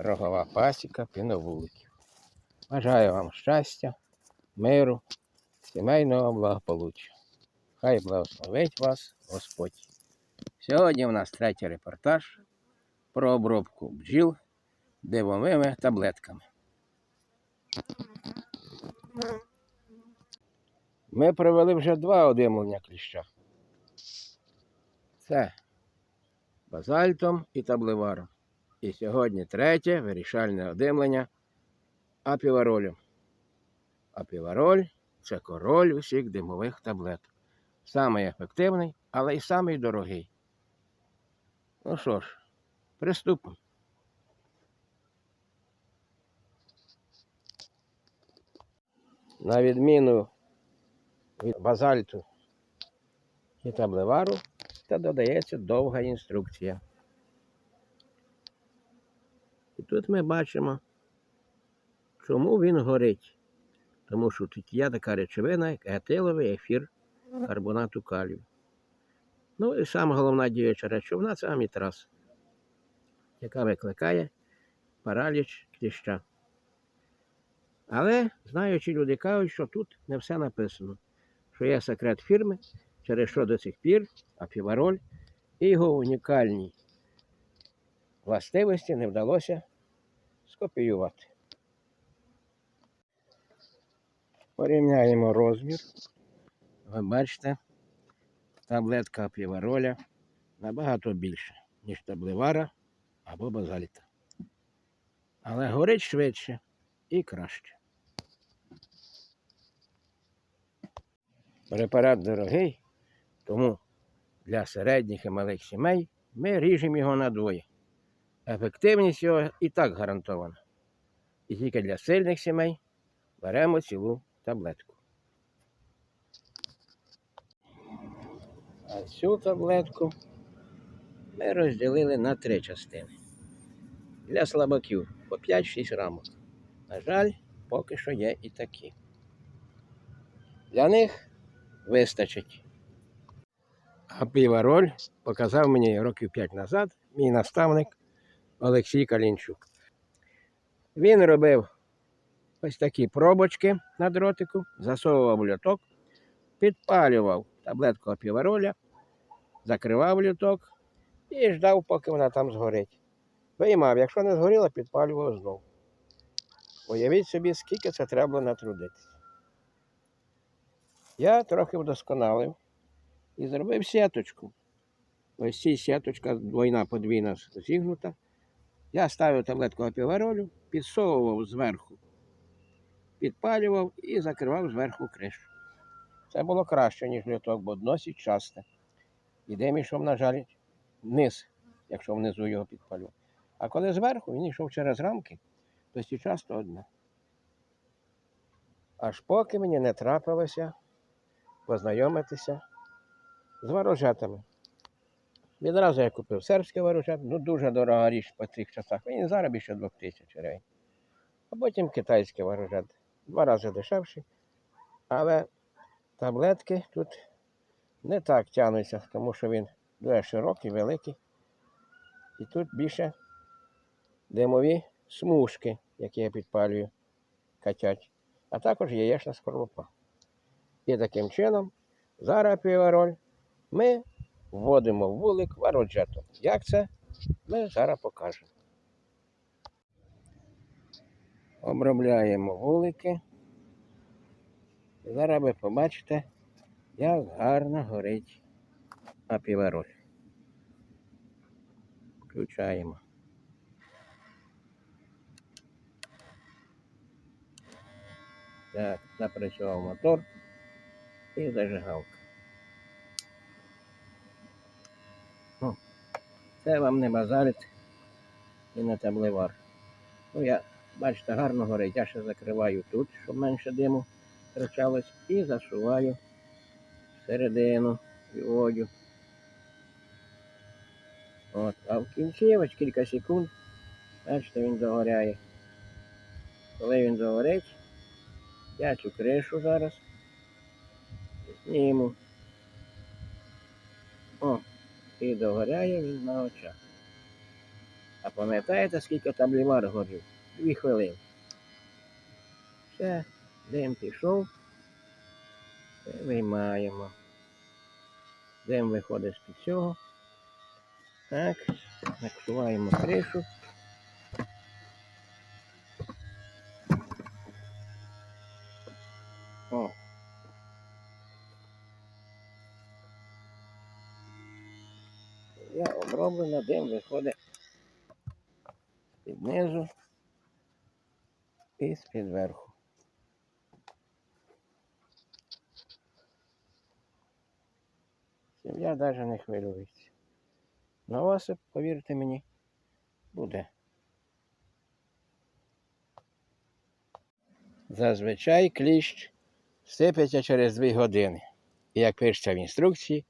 Рогова пасіка піновуликів. Бажаю вам щастя, миру, сімейного благополуччя. Хай благословить вас Господь. Сьогодні у нас третій репортаж про обробку бджіл дивовими таблетками. Ми провели вже два одимлення кліща. Це базальтом і таблеваром. І сьогодні третє вирішальне одимлення апіваролем. Апівароль це король усіх димових таблеток. Самий ефективний, але й самий дорогий. Ну що ж, приступимо. На відміну від базальту і таблевару, та додається довга інструкція. І тут ми бачимо, чому він горить. Тому що тут є така речовина, як етиловий ефір карбонату калію. Ну і сама головна діюча речовина це амітраз, яка викликає параліч кліща. Але знаючи люди кажуть, що тут не все написано, що є секрет фірми, через що до цих пір апівароль і його унікальні властивості не вдалося скопіювати. Порівняємо розмір. Ви бачите, таблетка апівароля набагато більша, ніж таблевара або базальта. Але горить швидше і краще. Препарат дорогий, тому для середніх і малих сімей ми ріжемо його на двоє. Ефективність його і так гарантована. І тільки для сильних сімей беремо цілу таблетку. А цю таблетку ми розділили на три частини. Для слабаків по 5-6 рамок. На жаль, поки що є і такі. Для них вистачить. А півароль показав мені років 5 назад мій наставник Олексій Калінчук. Він робив ось такі пробочки на дротику, засовував люток, підпалював таблетку півароля, закривав люток і ждав, поки вона там згорить. Виймав, якщо не згоріла, підпалював знову. Уявіть собі, скільки це треба було натрудитися. Я трохи вдосконалив і зробив сіточку. Ось ця сіточка двойна подвійна зігнута. Я ставив таблетку апіваролю, підсовував зверху, підпалював і закривав зверху кришу. Це було краще, ніж люток, бо досить часто. І дим йшов, на жаль, вниз, якщо внизу його підпалював. А коли зверху він йшов через рамки, то ці часто одне. Аж поки мені не трапилося познайомитися з ворожатами. Відразу я купив сербське ворожат, ну дуже дорога річ по цих часах. Він зараз більше двох тисяч гривень. А потім китайське ворожат. Два рази дешевші. Але таблетки тут не так тягнуться, тому що він дуже широкий, великий. І тут більше димові смужки, які я підпалюю, катять. А також яєчна скорлупа. І таким чином, зараз півароль ми вводимо вулик вароджетом. Як це? Ми зараз покажемо. Обробляємо вулики. Зараз ви побачите, як гарно горить апівароль. Включаємо. Так, запрацював мотор і зажигалка. Це вам не базальт і не таблевар. Ну, я, бачите, гарно горить. Я ще закриваю тут, щоб менше диму втрачалось, і засуваю всередину відводю. От, а в кінці ось кілька секунд, бачите, він загоряє. Коли він загорить, я цю кришу зараз зніму. О, і догоряє він на очах. А пам'ятаєте, скільки там лівар горів? Дві хвилини. Все, дим пішов. Виймаємо. Дим виходить з під цього. Так, накриваємо кришу. Я оброблена, дим виходить під низу і з-під верху. Сім'я навіть не хвилюється. На вас, повірте мені, буде. Зазвичай кліщ сипеться через 2 години. Як пишеться в інструкції,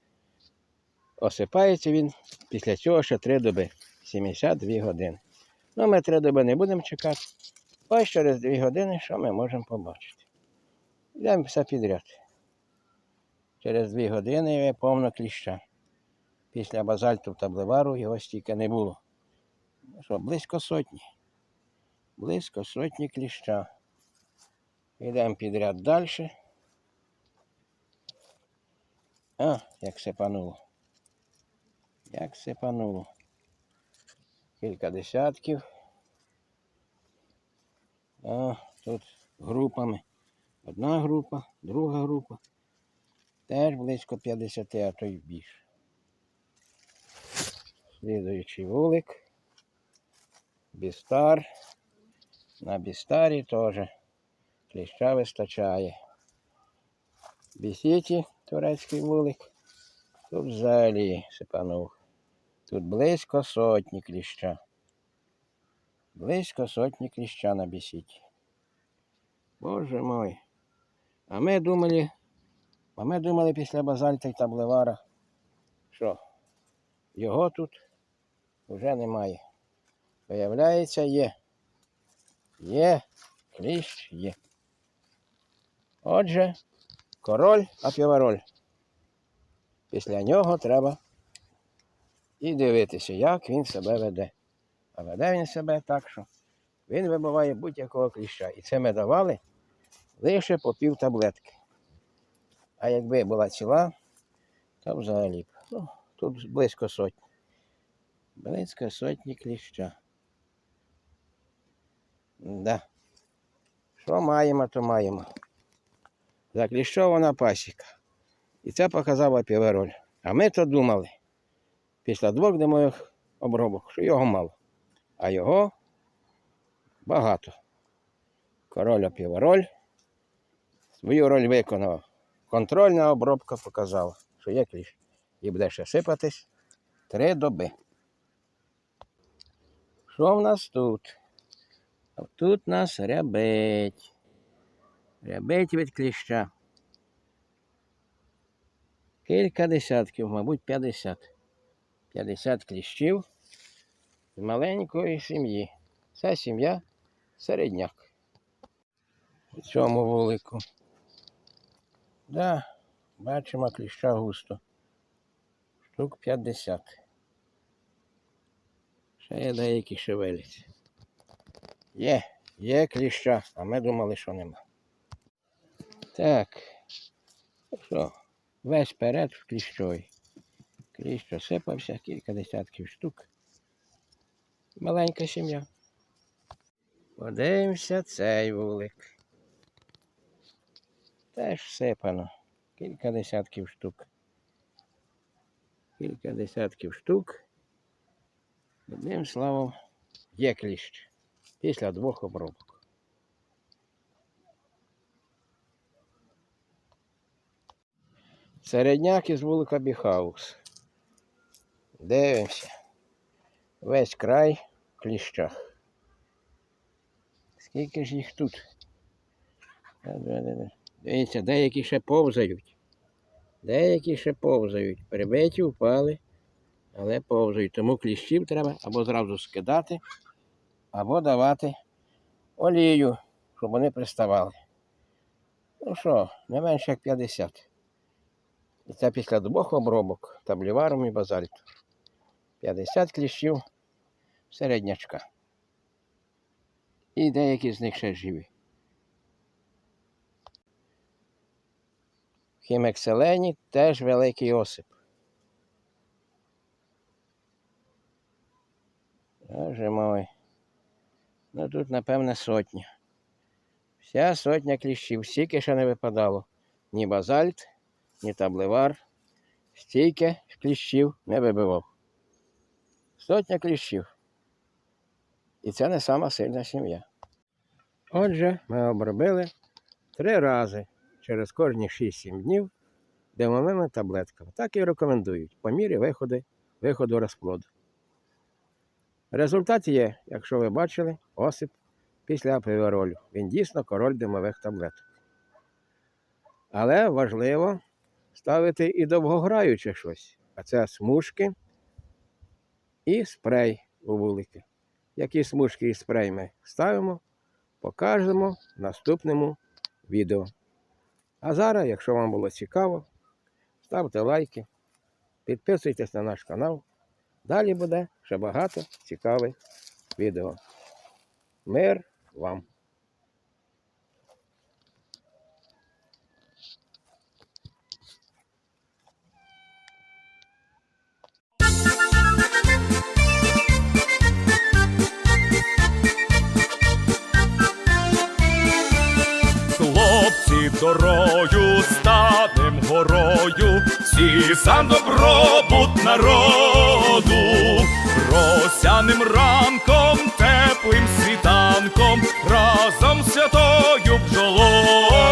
осипається він після цього ще 3 доби. 72 години. Ну, ми 3 доби не будемо чекати. Ось через 2 години, що ми можемо побачити. Йдемо все підряд. Через 2 години є повно кліща. Після базальту таблевару його стільки не було. Що, близько сотні. Близько сотні кліща. Йдемо підряд далі. А, як сипануло. Як сипануло. Кілька десятків. А, тут групами. Одна група, друга група. Теж близько 50, а то й більше. Слідуючий вулик. Бістар. На бістарі теж кліща вистачає. Бісіті, турецький вулик. Тут взагалі сипанув. Тут близько сотні кліща. Близько сотні кліща на бісіті. Боже мой. А ми думали, а ми думали після базальта і таблевара, що його тут вже немає. Виявляється, є. Є, кліщ є. Отже, король апівароль. Після нього треба і дивитися, як він себе веде. А веде він себе так, що він вибиває будь-якого кліща. І це ми давали лише по пів таблетки. А якби була ціла, то взагалі. Ну, тут близько сотні. Близько сотні кліща. Да. Що маємо, то маємо. Закліщована пасіка. І це показав апівероль. А ми то думали, після двох димових обробок, що його мало. А його багато. Король апівероль свою роль виконав. Контрольна обробка показала, що є кліщ. І буде ще сипатись три доби. Що в нас тут? Тут нас рябить. Рябить від кліща. Кілька десятків, мабуть, 50. 50 кліщів з маленької сім'ї. Ця сім'я середняк. У цьому вулику. Да, бачимо кліща густо. Штук 50. Ще є деякі шевеляться. Є, є кліща, а ми думали, що нема. Так. Що, весь перед в кліщой. Кліщ осипався, кілька десятків штук. Маленька сім'я. Подивимося цей вулик. Теж всипано. Кілька десятків штук. Кілька десятків штук. Одним словом, є кліщ. Після двох обробок. Середняк із вулика Біхаус. Дивимося. Весь край в кліщах. Скільки ж їх тут? Дивіться, деякі ще повзають. Деякі ще повзають. Прибиті впали, але повзають. Тому кліщів треба або зразу скидати, або давати олію, щоб вони приставали. Ну що, не менше як 50. І це після двох обробок табліваром і базальту. 50 кліщів середнячка. І деякі з них ще живі. Хімекселені теж великий осип. Мой. Ну тут, напевне, сотня. Вся сотня кліщів, стільки ще не випадало. Ні базальт, ні таблевар. Стільки кліщів не вибивав. Сотня кліщів. І це не сама сильна сім'я. Отже, ми обробили три рази через кожні 6-7 днів димовими таблетками. Так і рекомендують по мірі виходу, виходу розплоду. Результат є, якщо ви бачили, осип після апіверолю. Він дійсно король димових таблеток. Але важливо ставити і довгограюче щось. А це смужки і спрей у вулики. Які смужки і спрей ми ставимо, покажемо в наступному відео. А зараз, якщо вам було цікаво, ставте лайки, підписуйтесь на наш канал. Далі буде ще багато цікавих відео. Мир вам! дорою, станем горою, всі за добробут народу, росяним ранком, теплим світанком, разом святою бджолою.